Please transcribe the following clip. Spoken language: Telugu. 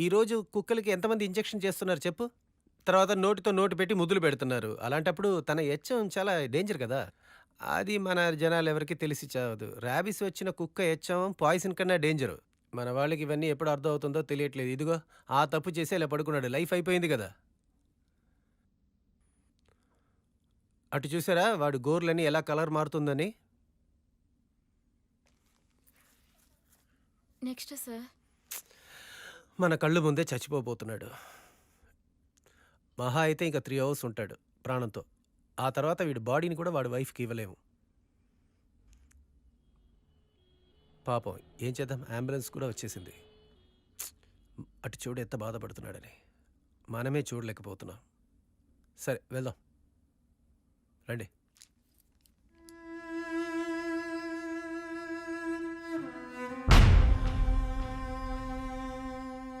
ఈరోజు కుక్కలకి ఎంతమంది ఇంజెక్షన్ చేస్తున్నారు చెప్పు? తర్వాత నోటితో నోటు పెట్టి ముద్దులు పెడుతున్నారు. అలాంటప్పుడు తన ఎచ్చం చాలా డేంజర్ కదా. అది మన జనాలు ఎవరికి తెలిసి చావదు. ర్యాబిస్ వచ్చిన కుక్క ఎచ్చం పాయిజన్ కన్నా డేంజరు. మన వాళ్ళకి ఇవన్నీ ఎప్పుడు అర్థం అవుతుందో తెలియట్లేదు. ఇదిగో ఆ తప్పు చేసి ఇలా పడుకున్నాడు. లైఫ్ అయిపోయింది కదా. అటు చూసారా? వాడు గోర్లని ఎలా కలర్ మారుతుందని? Next sir. మన కళ్ళు ముందే చచ్చిపోబోతున్నాడు. మహా అయితే ఇంకా త్రీ అవర్స్ ఉంటాడు ప్రాణంతో. ఆ తర్వాత వీడి బాడీని కూడా వాడి వైఫ్కి ఇవ్వలేము. పాపం ఏం చేద్దాం? అంబులెన్స్ కూడా వచ్చేసింది. అటు చూడు ఎంత బాధపడుతున్నాడని. మనమే చూడలేకపోతున్నాం. సరే వెళ్దాం. రండి.